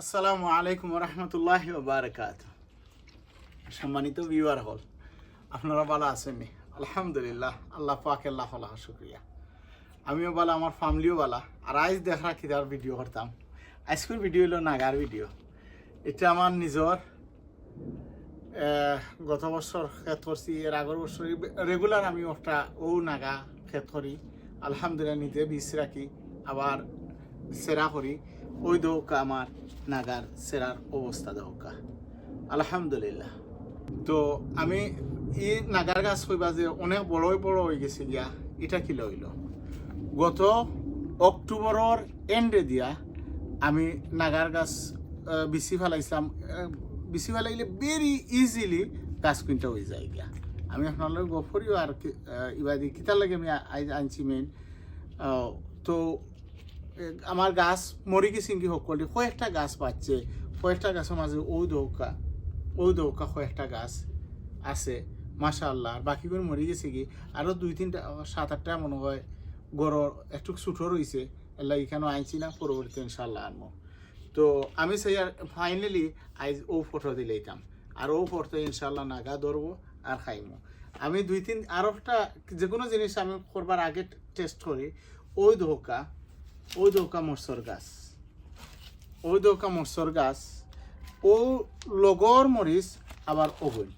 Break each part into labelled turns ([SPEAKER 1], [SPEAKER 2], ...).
[SPEAKER 1] আসসালামু আলাইকুম রহমতুল্লাহ বারকাত সম্মানিত ভিউয়ার হল, আপনারা ভালো আছেননি আলহামদুলিল্লাহ, আল্লাহ পাক আল্লাহ শুক্রিয়া। আমিও ভালো, আমার ফ্যামিলিও ভালো। আর আজ দেখা কিতার ভিডিও করতাম। আজকের ভিডিও হলো নাগার ভিডিও এটা আমার নিজর গত বছর খেত করছি, এর আগের বছর রেগুলার আমি একটা ও নাগা খেত করি। আলহামদুলিল্লাহ, নিজে বীজ রাখি, আবার সেরা করি। ওই দৌকা আমার নাগার সেরার অবস্থা দৌকা। আলহামদুলিল্লাহ। তো আমি ই নাগার গাছ কইবা যে অনেক বড়ই বড় হয়ে গেছে গিয়া, এটা কি লইল? গত অক্টোবরের এন্ডে দিয়া আমি নাগার গাছ বিচি ফেলাইছিলাম। বিচি ফেলাইলে ভেরি ইজিলি গাছ কিনতে হয়ে যায় গিয়া। আমি আপনার গফরিও আর ইবাদি কিতার লাগে আমি আ- আইজ আনছি মেইন তো আমার গাছ মরি গেছে কি সকলে কয়েকটা গাছ পাচ্ছে কয়েকটা গাছের মাঝে ও দৌকা ও দৌকা কয়েকটা গাছ আছে মাশা আল্লাহ আর বাকিগুলো মরি গেছে কি আরও দুই তিনটা, সাত আটটা মনে হয় গড় একটু ছোটো রয়েছে। এলা এখানেও আনছি না, পরবর্তীতে ইনশাল্লাহ আনব। তো আমি সেই আর ফাইনালি আইজ ও ফটো দিলেইতাম আর ও ফটো ইনশাল্লাহ নাগা ধরবো আর খাইমো। আমি দুই তিন, আর একটা যে কোনো জিনিস আমি করবার আগে টেস্ট করি, ওই ধোকা ওই দৌকা মরসর গাছ ওই দৌকা মরসর গাছ ও লগর মরিচ আবার ওগুল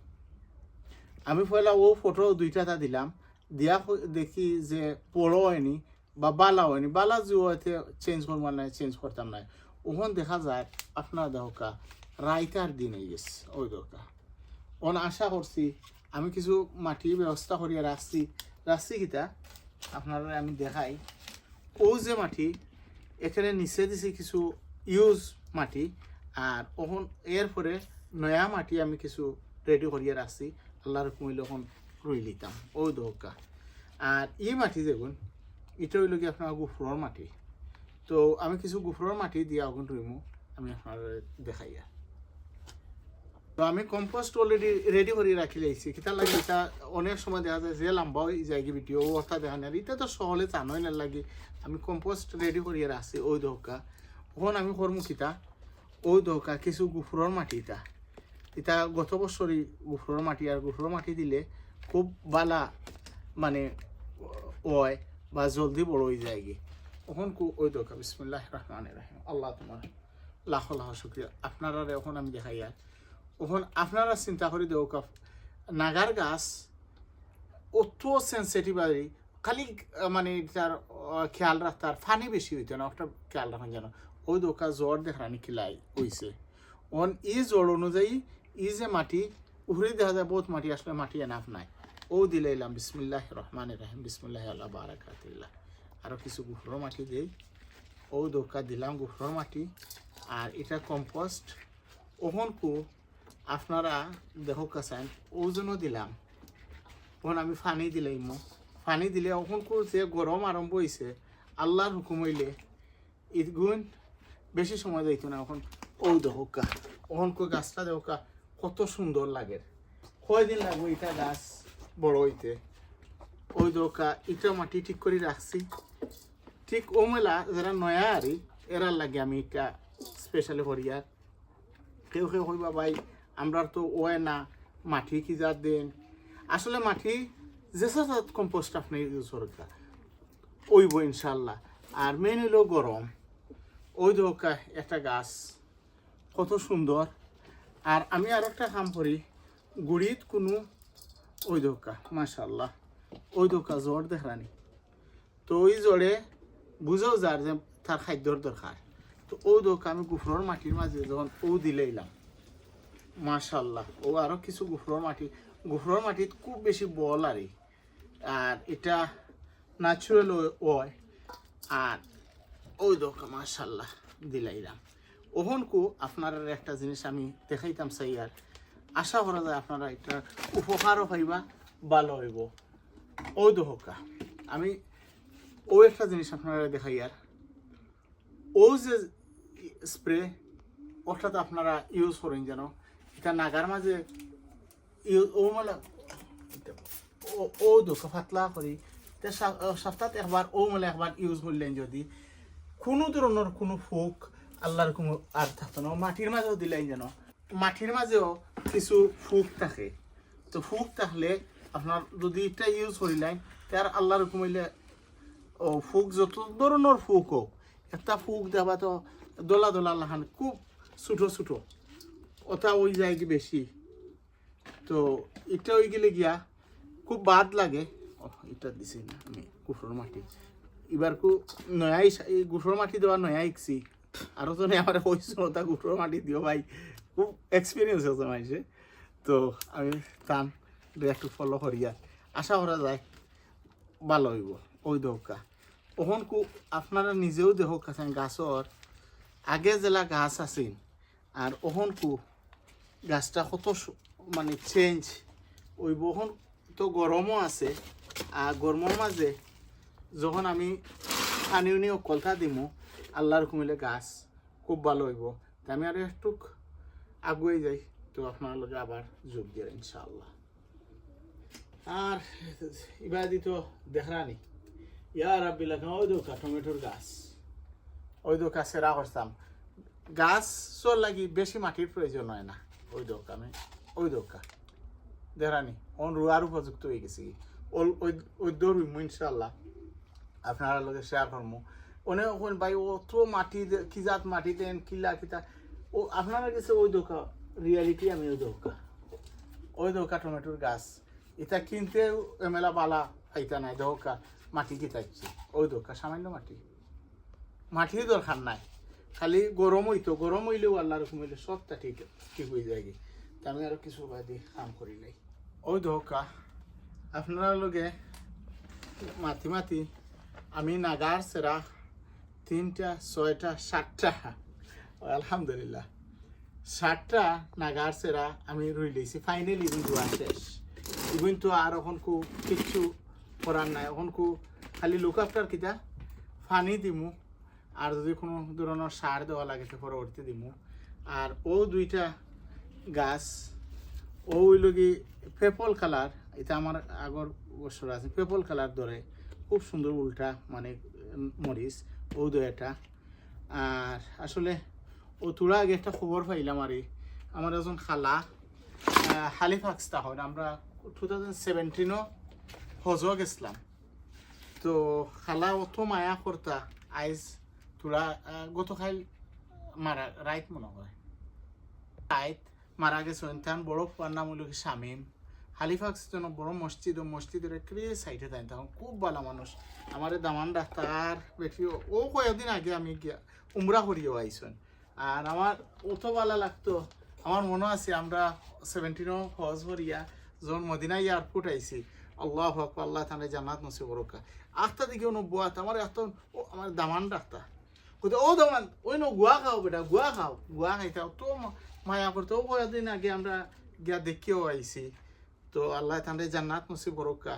[SPEAKER 1] আমি পয়লা ও ফটো দুইটা দিলাম দিয়া দেখি যে পড়ো হয়নি বা বালা হয়নি বালা যে হয়তো চেঞ্জ করবার নাই চেঞ্জ করতাম নাই ওখান দেখা যায় আপনার দৌকা রাইতার দিন হয়ে গেছে ওই দৌকা ওন আশা করছি আমি কিছু মাটি ব্যবস্থা করিয়া রাখছি রাখছি কিতা আপনারা আমি দেখাই ও যে মাটি, এখানে নিচে দিছি কিছু ইউজ মাটি, আর ওখন এরপরে নয়া মাটি আমি কিছু রেডি করিয়ে রাখছি। আল্লাহর কুমিল ওখন রুই লিতাম। ও দৌকা আর ই মাটি যেগুন এটা হইল কি আপনার গুফরর মাটি। তো আমি কিছু গুফরর মাটি দিয়া ওখান রুইমু, আমি আপনার দেখাইয়া। তো আমি কম্পোস্ট অলরেডি রেডি করে, রাখি লাইছি কিতা লাগে এটা অনেক সময় দেখা যায় যে লম্বা হয়ে যায় ভিডিও অবস্থা দেখা নেই। এটা তো সহলে জানোই না লাগে। আমি কম্পোস্ট রেডি করিয়ে রাখছি ওই দৌকা ওখান আমি করমু কিতা? ওই দৌকা কিছু গুফুরর মাটি এটা এটা গত বছরই গুফুরর মাটি, আর গুফুরর মাটি দিলে খুব বালা মানে ওয় বা জলদি বড় হয়ে যায় গে। ওখান ওই দৌকা বিসমুল্লাহ রহমান রাহিম। আল্লাহ তোমার লাখ লাখ শুক্রিয়া। আপনারা এখন আমি দেখাই আর ওখন আপনারা চিন্তা করে কাপ নাগার গাছ অত সেন্সিটিভ আর খালি মানে তার খেয়াল রাখতার ফানি বেশি হইতো না, একটা খেয়াল রাখেন যেন। ওই দোকা জ্বর দেখানি খিলাই হইছে। ওন ই জ্বর অনুযায়ী ই যে মাটি, উহরে দেখা যায় বহুত মাটি আসলে মাটি এনাফ নাই। ও দিলে এলাম বিসমিল্লাহ রহমান রাহিম বিসমিল্লাহ আল্লাহ, বারাকাতিল্লাহ। আরও কিছু গুফর মাটি দেই। ও দোকা দিলাম গুফর মাটি, আর এটা কম্পোস্ট ওহন কু আপনারা দেখো কাছেন ওজনও দিলাম। ওখানে আমি ফানি দিলাই মো। ফানি দিলে ওখান কো যে গরম আরম্ভ হয়েছে আল্লাহর হুকুম হইলে ঈদগুন বেশি সময় যাইতো না এখন। ও দেহকা ওখান কো গাছটা দেহকা কত সুন্দর লাগে। কয়দিন লাগবে এটা গাছ বড় হইতে? ওই দোকা ইটা মাটি ঠিক করে রাখছি। ঠিক ও মেলা যারা নয়া আরি এরার লাগে আমি এটা স্পেশালি করিয়ার কেউ কেউ কইবা, ভাই আমরা তো ওয়ে না মাটি কি যা দেন? আসলে মাটি যে কম্পোস্ট আপনি ইউজ করকা ওইব ইনশাল্লাহ। আর মেন হইল গরম। ওই দোকা একটা গাছ, কত সুন্দর। আর আমি আর একটা কাম করি, গুড়িত কোনো, ওই দোকা মাশাল্লাহ, ওই দোকা জ্বর দেখানি। তো ওই জ্বরে বুঝেও যার যে তার খাদ্যর দরকার। তো ও দোকা আমি গুফরর মাটির মাঝে যখন ও দিলেইলাম মাশাল্লাহ ও আরও কিছু গুফরর মাটি। গুফরর মাটিত খুব বেশি বল আর আর এটা ন্যাচুরাল ওয়। আর ওই দোকা মাশাল্লাহ ওহন কু আপনার একটা জিনিস আমি দেখাইতাম চাই আর আশা করা যায় আপনারা এটা উপকারও হইবা ভালো হইব। ওই দোকা আমি ও একটা জিনিস আপনারা দেখাই আর ও যে স্প্রে ওটা তো আপনারা ইউজ করেন যেন। এটা নাগার মাঝে ও মানে ও দুঃখ পাতলা করি। তে সপ্তাহে একবার ও মানে একবার ইউজ করলেন যদি। কোনো ধরনের কোনো ফুক আল্লাহর কোনো আর থাকতো না। মাটির দিলাই যেন। মাটির মাঝেও কিছু ফুক থাকে। তো ফুক থাকলে আপনার যদি এটা ইউজ করিলেন তার আল্লাহর কমিলে ও ফুক যত ধরনের ফুক হোক, একটা ফুক দেবা তো দোলা দোলা খুব ছোটো ছোটো। ওটা ওই যায় বেশি। তো এটা ওই গেলে গিয়া খুব বাদ লাগে। এটা দিছি না আমি কুফর মাটি। এবার কু নয়াই গুঠর মাটি দেওয়া নয়া ইকছি। আরও তো আমার কইছো, ওটা গুঠর মাটি দিও ভাই। খুব এক্সপিরিয়েন্স আছে মাইছে। তো আমি টান একটু ফলো করিয়া আশা করা যায় ভালো হইব, ওই দৌকা। ওখন কু আপনারা নিজেও দেহ কাছেন গাছর, আগে জেলা গাছ আছিল, আর ওখন কু গাছটা কত মানে চেঞ্জ ওই বহন তো গরমও আছে। আর গরমের মাঝে যখন আমি পানি উনি কলতা দিমু আল্লাহর কমিলে গাছ খুব ভালো হইব। তা আমি আর একটু আগুয়ে যাই। তো আপনার লগে আবার যোগ দিয়ে ইনশাআল্লাহ। আর এবার দিত দেখরানি ইয়ার রাব্বি লাগা ওই দোকা টমেটোর গাছ ওই দোকা সেরা করতাম গাছ লাগি বেশি মাটির প্রয়োজন হয় না। ওই দোকা আমি ওই দোকা। দেখরানি অন রুয়ার উপযুক্ত হয়ে গেছি। ওল ওই ওই দৌড়িম ইনশাল্লাহ আপনারা লগে শেয়ার করব অনেক ওখান ভাই অত মাটি কি জাত মাটি দেন কিলা কিতা ও আপনারা কাছে ওই দোকা রিয়ালিটি আমি ওই দোকা। ওই দোকা টমেটোর গাছ। এটা কিনতে এমেলা বালা আইতা নাই, দোকা। মাটি কিতাচ্ছি ওই দোকা, সামান্য মাটি। মাটির দরকার নাই। খালি গরম হইতো, গরম হইলেও আল্লাহ রকম হইলে সবটা ঠিক ঠিক হয়ে যায়। তা আমি আরও কিছু বাদি কাম করি নাই। ওই দোকা আপনারা লগে মাতি মাতি আমি নাগার সেরা তিনটা, ছয়টা, সাতটা, আলহামদুলিল্লাহ, সাতটা নাগার সেরা আমি রুই লইছি। ফাইনালি রুই দেওয়া শেষ। ইগুন তো আর এখন কু কিচ্ছু করার নাই। এখন খালি লুক আফটার কিতা ফানি দিমু। আর যদি কোনো ধরনের সার দেওয়া লাগে তো পরবর্তী দিমু। আর ও দুইটা গাছ, ও হইল কি পেপল কালার এটা আমার আগর বছর আছে পেপল কালার ধরে। খুব সুন্দর উল্টা মানে মরিচ, ও দুইটা। আর আসলে ও তোরা আগে একটা খবর পাইলাম আর, আমার একজন খালা হালিফাক্স তাহলে আমরা টু থাউজেন্ড সেভেন্টিনও হজও গেছিলাম। তো খালা অত মায়া করতা, আইজ তোরা গতকাল মারা, রাইত মনে হয়। রাইত মারা গেছে তান বড় নাম হলো কি শামিম। হালিফাক্স যেন বড় মসজিদ, ও মসজিদের একটু সাইডে তাই তখন খুব ভালো মানুষ। আমার দামান ডাক্তার বেটিও ও কয়েকদিন আগে আমি গিয়া উমরা করিও আইসন। আর আমার অত ভালো লাগতো, আমার মনে আছে আমরা সেভেন্টিনও হজ করিয়া যখন মদিনা এয়ারপোর্ট আইছি, আল্লাহ হক আল্লাহ তাহলে জান্নাত নসিব বরকা আখটা দিকে বুয়াত আমার এত, ও আমার দামান ডাক্তার। কোথাও ও দামান ওই নো গুয়া খাও বেটা গুয়া খাও গুয়া খাইতাও তো মায়া করতে ও কয়েকদিন আগে আমরা গিয়া দেখিও আইছি তো আল্লাহ তাহলে জান্নাত নসিব বরকা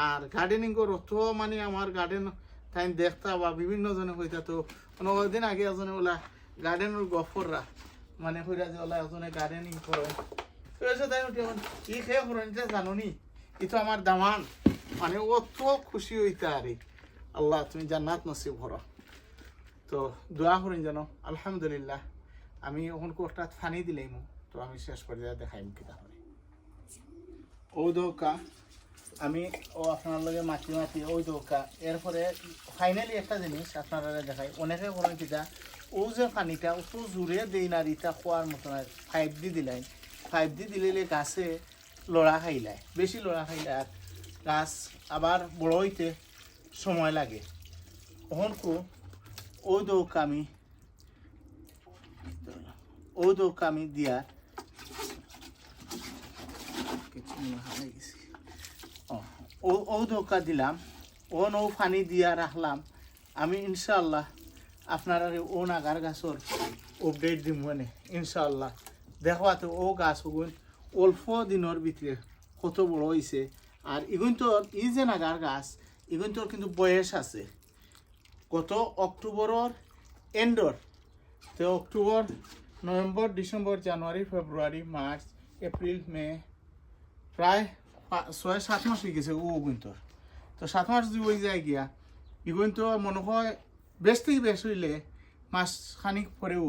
[SPEAKER 1] আর গার্ডেনিং করো তো মানে আমার গার্ডেন তাই দেখতা বা বিভিন্ন জনে হইতা তো দিন আগে এজনে ওলা গার্ডেনের গফররা মানে হইরা যে ওলা এজনে গার্ডেনিং করে তো তাই উঠে কি খেয়ে করেন যে জানো নি ই তো আমার দামান মানে ও তো খুশি হইতে আরে আল্লাহ তুমি জান্নাত নসিব করো তো দোয়া করেন যেন, আলহামদুলিল্লাহ, আমি ওখান একটা ফানি দিলেই তো আমি শেষ করে দেখাইম কিতা করে ও দৌকা, আমি ও আপনার লগে মাতি মাটি ওই দৌকা। এরপরে ফাইনালি একটা জিনিস আপনারা দেখাই। অনেকে করেন কিতা ও যে পানিটা অত জোরে দেই না রিতা, খোয়ার মতন ফাইভ ডি দিলাই ফাইভ ডি দিলে গাছে লড়া খাইলায়। বেশি লড়া খাইলে আর গাছ আবার বড় হইতে সময় লাগে। তখন কো ও দৌকা আমি ও দৌকা আমি দিয়া ধোকা দিলাম, ও নৌ পানি দিয়া রাখলাম। আমি ইনশাল্লাহ আপনারা ও নাগার গাছর আপডেট দিম মানে ইনশাল্লাহ দেখবাতে ও গাছ ওগুন অল্প দিনের ভিতরে কত বড় হয়েছে আর ইগুন তো ই যে নাগার গাছ ইগুন তোর কিন্তু বয়স আছে। গত অক্টোবরের এন্ডর। তো October, November, December, January, February, March, April, May, প্রায় ছয়, সাত মাস হয়ে গেছে ও কিন্তু তো সাত মাস যদি ওই যায় গিয়া। ইগুন তো মনে হয় বেশ থেকে বেশ হইলে মাস খানিক পরেও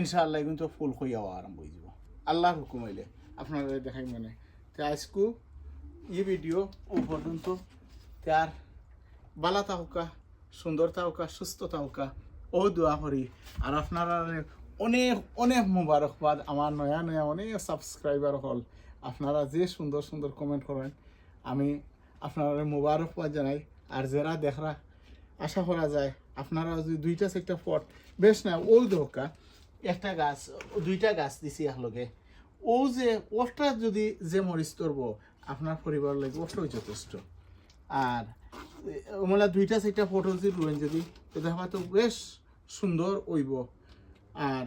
[SPEAKER 1] ইনশাআল্লাহ কিন্তু ফুল হইয়াও আরম্ভ হয়ে যাব। আল্লাহর হুকুম হইলে। আপনারা দেখাই মানে। তো আজকু ই ভিডিও ও পর্যন্ত। তার বালা তাহকা সুন্দর তাহকা সুস্থ তাহকা ও দোয়া করি। আর আপনারা অনেক অনেক মুবারকবাদ আমার নয়া নয়া অনেক সাবস্ক্রাইবার হল। আপনারা যে সুন্দর সুন্দর কমেন্ট করেন, আমি আপনারা মুবারকবাদ জানাই। আর যারা দেখরা, আশা করা যায় আপনারা যদি দুইটা, চারটা ফট বেশ না ও দোকা একটা গাছ, দুইটা গাছ দিছি একলগে। ও যে, ওটা যদি যে মরিচ করব আপনার পরিবার লাগে ওটাই যথেষ্ট। আর ওমলা দুইটা চারটা ফটো যদি রুয়েন যদি দেখা তো বেশ সুন্দর ওইব আর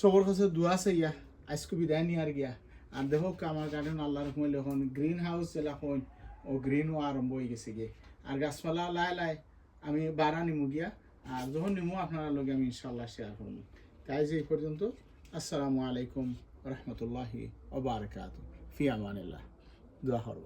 [SPEAKER 1] সবর কাছে দোয়া চাইয়া আজকে বিদায় নিয়ে আর গিয়া। আর দেখো আমার গার্ডেন আল্লাহর রহমান এখন গ্রিন হাউস জেলা হন ও গ্রিনও আরম্ভ হয়ে গেছে গিয়ে। আর গাছপালা লাই লাই, আমি বাড়া নিমু গিয়া। আর যখন নিমু, আপনার লগে আমি ইনশাল্লাহ শেয়ার করব তাই যে এই পর্যন্ত, আসসালামু আলাইকুম রহমতুল্লাহি ওবারকাত ফি আমানিল্লাহ। দোয়া করব।